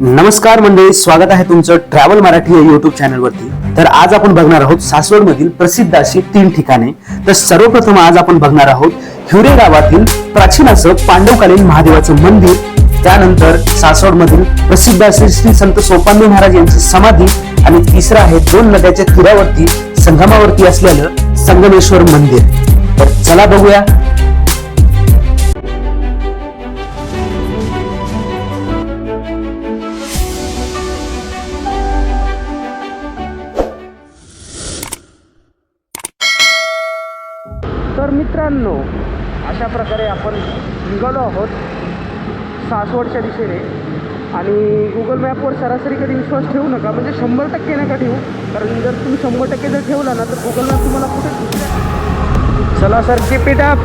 नमस्कार मंडळी स्वागत आहे तुमचं ट्रॅव्हल मराठी या युट्यूब चॅनलवरती तर आज आपण बघणार आहोत सासवड मधील प्रसिद्ध अशी तीन ठिकाणे. तर सर्वप्रथम आज आपण बघणार आहोत हिवरे गावातील प्राचीन असं पांडवकालीन महादेवाचं मंदिर. त्यानंतर सासवड मधील प्रसिद्ध असे श्री संत सोपानदेव महाराज यांची समाधी आणि तिसरं आहे दोन नद्याच्या तीरावरती संगमावरती असलेलं संगमेश्वर मंदिर. तर चला बघूया. अशा प्रकारे आपण निघालो आहोत सासवडच्या दिशेने. आणि गुगल मॅपवर सरासरी कधी विश्वास ठेवू नका म्हणजे शंभर टक्के नका ठेवू. कारण जर तुम्ही शंभर टक्के जर ठेवला ना तर गुगल मॅप तुम्हाला कुठे चला सर कीप इट अप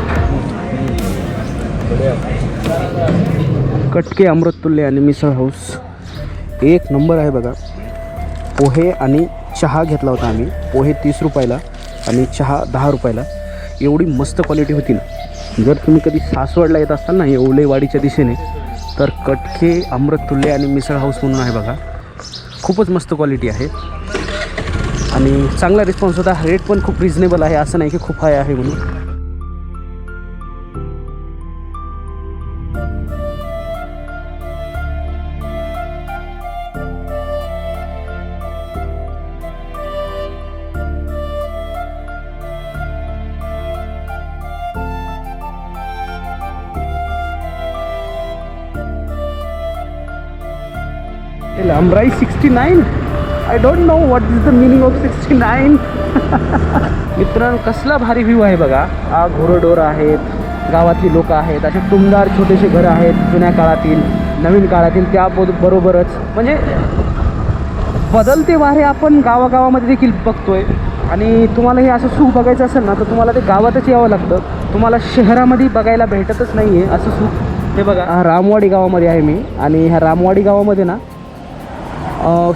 कटके अमृततुल्य आणि मिसळ हाऊस. एक नंबर आहे बघा. पोहे आणि चहा घेतला होता आम्ही. पोहे तीस रुपयाला आणि चहा दहा रुपयाला. एवढी मस्त क्वालिटी होती ना. जर तुम्ही कधी सासवडला येत असाल ना येवलेवाडीच्या दिशेने तर कटके अमृततुल्य आणि मिसळ हाऊस म्हणून आहे बघा. खूपच मस्त क्वालिटी आहे. आणि चांगला रिस्पॉन्स होता. रेट पण खूप रिजनेबल आहे. असं नाही की खूप हाय आहे म्हणून. Amrai 69 I don't know what is the meaning of sixty nine मित्रांनो कसला भारी व्ह्यू आहे बघा. हा घोरडोर आहेत गावातली लोक आहेत असे टुमदार छोटेसे घरं आहेत जुन्या काळातील नवीन काळातील त्या बरोबरच. म्हणजे बदलते वारे आपण गावागावामध्ये देखील बघतोय. आणि तुम्हाला हे असं सुख बघायचं असेल ना तर तुम्हाला ते गावातच यावं लागतं. तुम्हाला शहरामध्ये बघायला भेटतच नाही आहे असं सुख. हे बघा हा रामवाडी गावामध्ये आहे मी. आणि ह्या रामवाडी गावामध्ये ना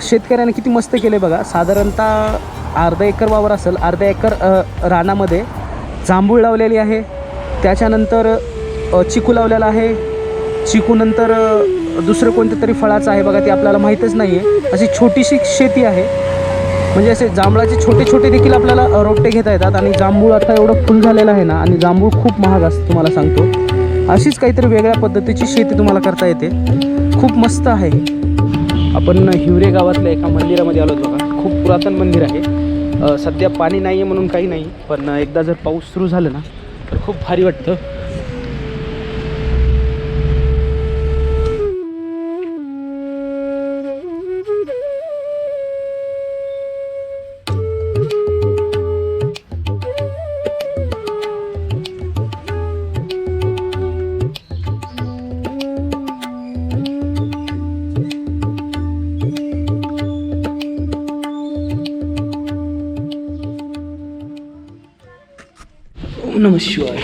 शेतकऱ्याने किती मस्त केले बघा. साधारणतः अर्धा एकर वावर असेल अर्धा एकर रानामध्ये जांभूळ लावलेली आहे. त्याच्यानंतर चिकू लावलेला आहे. चिकूनंतर दुसरं कोणतं तरी फळाचं आहे बघा ते आपल्याला माहीतच नाही आहे अशी छोटीशी शेती आहे. म्हणजे असे जांभळाचे छोटे छोटे देखील आपल्याला रोपटे घेता येतात आणि जांभूळ आता एवढं फुल झालेलं आहे ना आणि जांभूळ खूप महाग असतं तुम्हाला सांगतो. अशीच काहीतरी वेगळ्या पद्धतीची शेती तुम्हाला करता येते. खूप मस्त आहे. आपण हिवरे गावातल्या एका मंदिरामध्ये आलो बघा. खूप पुरातन मंदिर आहे. सध्या पाणी नाही आहे म्हणून काही नाही पण एकदा जर पाऊस सुरू झालं ना तर खूप भारी वाटतं. ओम नम शिवाय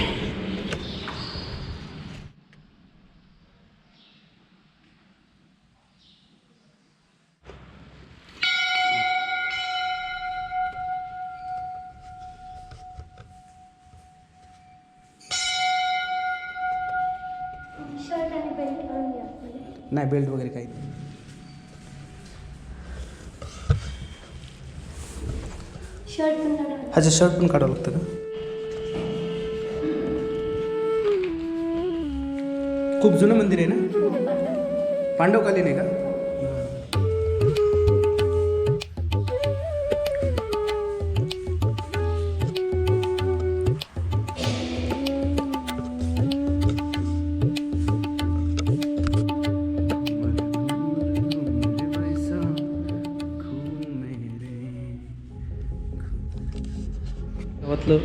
शर्ट आणि बेल्ट करून घ्या म्हणजे नाही बेल्ट वगैरे काही नाही शर्ट पण काढा ह्याचं शर्ट पण काढावं लागतं का खूप जुनं मंदिर आहे ना? पांडवकालीन आहे का?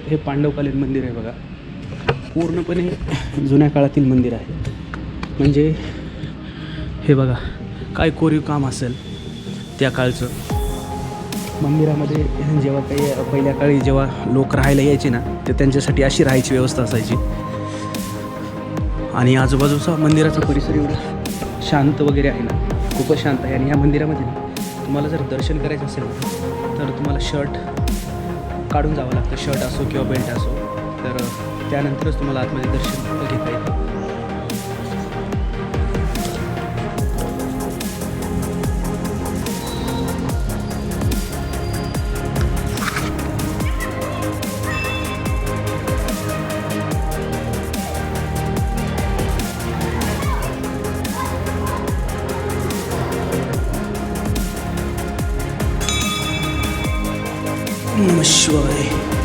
हे पांडवकालीन मंदिर आहे बघा. पूर्णपणे जुन्या काळातील मंदिर आहे. म्हणजे हे बघा काय कोरीव काम असेल त्या काळचं. मंदिरामध्ये जेव्हा काही पहिल्या काळी जेव्हा लोक राहायला यायचे ना ते त्यांच्यासाठी अशी राहायची व्यवस्था असायची. आणि आजूबाजूचा मंदिराचा परिसर एवढा शांत वगैरे आहे ना खूपच शांत आहे. आणि या मंदिरामध्ये ना तुम्हाला जर दर्शन करायचं असेल तर तुम्हाला शर्ट काढून जावं लागतं. शर्ट असो किंवा बेल्ट असो. तर त्यानंतरच तुम्हाला आतमध्ये दर्शन घेता येतं. I'm a Shivaya.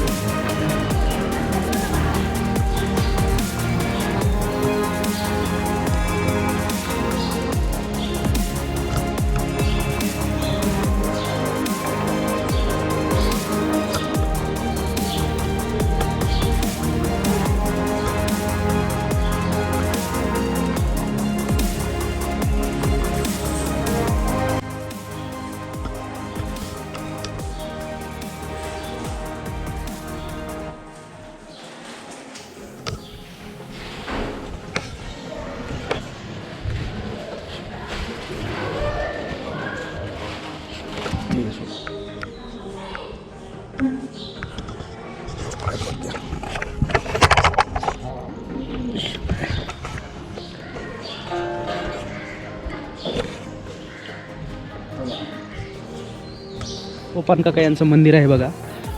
ओपान काका यांचं मंदिर आहे बघा.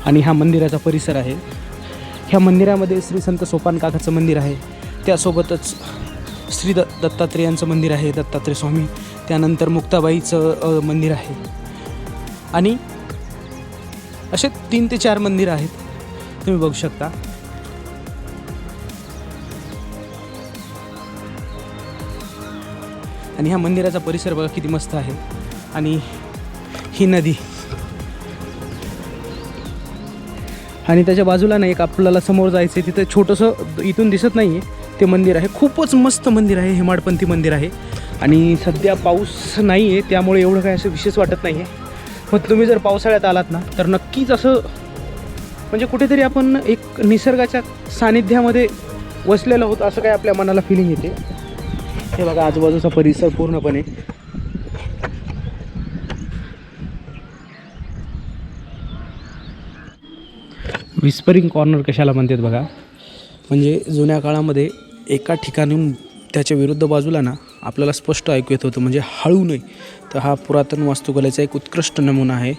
आणि हा मंदिराचा परिसर आहे. ह्या मंदिरामध्ये श्री संत सोपान काकाचं मंदिर आहे. त्यासोबतच श्री द दत्तात्रेयांचं मंदिर आहे. दत्तात्रेय स्वामी त्यानंतर मुक्ताबाईचं मंदिर आहे. आणि असे तीन ते चार मंदिर आहेत. तुम्ही बघू शकता. आणि ह्या मंदिराचा परिसर बघा किती मस्त आहे. आणि ही नदी. आणि त्याच्या बाजूला नाही एक आपल्याला समोर जायचं आहे तिथं छोटंसं इथून दिसत नाही आहे ते मंदिर आहे. खूपच मस्त मंदिर आहे हेमाडपंथी मंदिर आहे. आणि सध्या पाऊस नाही आहे त्यामुळे एवढं काय असं विशेष वाटत नाही आहे मग तुम्ही जर पावसाळ्यात आलात ना तर नक्कीच असं म्हणजे कुठेतरी आपण एक निसर्गाच्या सानिध्यामध्ये वसलेलं होतं असं काय आपल्या मनाला फिलिंग येते. हे बघा आजूबाजूचा परिसर पूर्णपणे. विस्परिंग कॉर्नर कशाला म्हणतात बघा? म्हणजे जुन्या काळामध्ये एका ठिकाणून त्याच्या विरुद्ध बाजूला ना आपल्याला स्पष्ट ऐकू येत होतं म्हणजे हळू नये. तर हा पुरातन वास्तुकलेचा एक उत्कृष्ट नमुना आहे.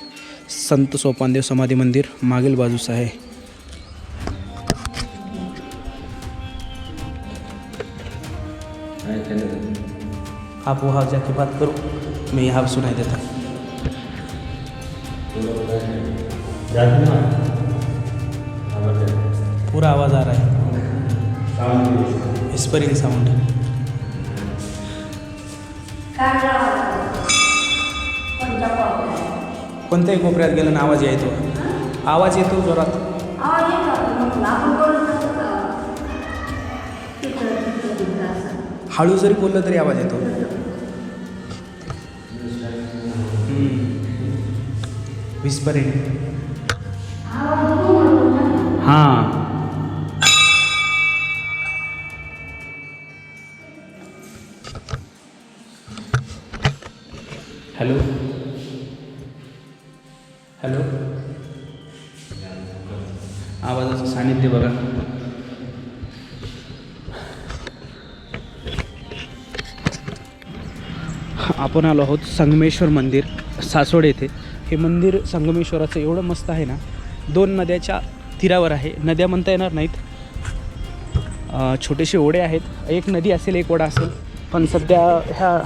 संत सोपानदेव समाधी मंदिर मागील बाजूस आहे. आप वहाँ जाके बात करो मैं यहाँ सुनाई देता पूरा आवाज़ आ रहा है। स्परिंग साउंड कोणत्याही कोपऱ्यात गेलं ना आवाज यायचो आवाज येतो जोरात. हळू जरी बोललं तरी आवाज येतो. विस्परिंग हां. आवाजाचं सानिध्य बघा. आपण आलो आहोत संगमेश्वर मंदिर सासवड येथे. हे मंदिर संगमेश्वराचं एवढं मस्त आहे ना दोन नद्याच्या तीरावर आहे. नद्या म्हणता येणार नाहीत. छोटेसे ओढे आहेत. एक नदी असेल एक ओढा असेल. पण सध्या ह्या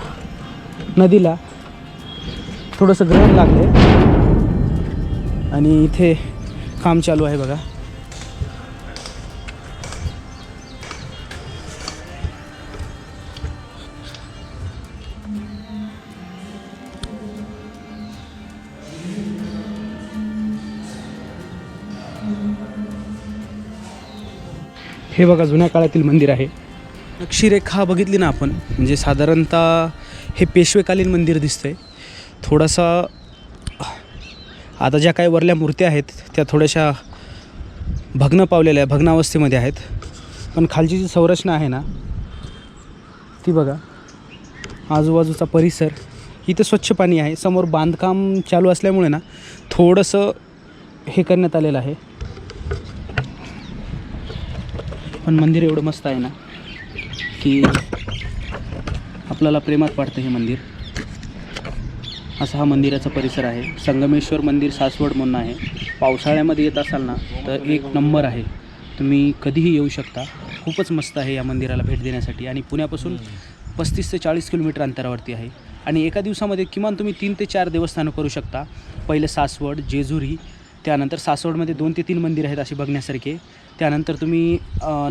नदीला थोडंसं ग्रहण लागलं आणि इथे काम चालू आहे बघा. हे बघा जुन्या काळातील मंदिर आहे. नक्षीरेखा बघितली ना आपण? म्हणजे साधारणतः हे पेशवेकालीन मंदिर दिसतं आहे थोडासा आता ज्या काही वरल्या मूर्त्या आहेत त्या थोड्याशा भग्न पावलेल्या आहे भग्नावस्थेमध्ये आहेत. पण खालची जी संरचना आहे ना ती बघा आजूबाजूचा परिसर इथं स्वच्छ पाणी आहे. समोर बांधकाम चालू असल्यामुळे ना थोडंसं हे करण्यात आलेलं आहे. पण मंदिर एवढं मस्त आहे ना की आपल्याला प्रेमात वाटतं हे मंदिर. असा हा मंदिराचा परिसर आहे. संगमेश्वर मंदिर सासवड म्हणून आहे. पावसाळ्यामध्ये येत असाल ना तर एक नंबर आहे. तुम्ही कधीही येऊ शकता. खूपच मस्त आहे या मंदिराला भेट देण्यासाठी. आणि पुण्यापासून पस्तीस ते चाळीस किलोमीटर अंतरावरती आहे. आणि एका दिवसामध्ये किमान तुम्ही तीन ते चार देवस्थानं करू शकता. पहिलं सासवड जेजुरी त्यानंतर सासवडमध्ये दोन ते तीन मंदिर आहेत असे बघण्यासारखे. त्यानंतर तुम्ही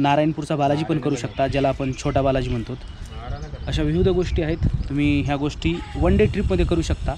नारायणपूरचा बालाजी पण करू शकता ज्याला आपण छोटा बालाजी म्हणतो. अशा विविध गोष्टी आहेत. तुम्ही ह्या गोष्टी वन डे ट्रिपमध्ये करू शकता.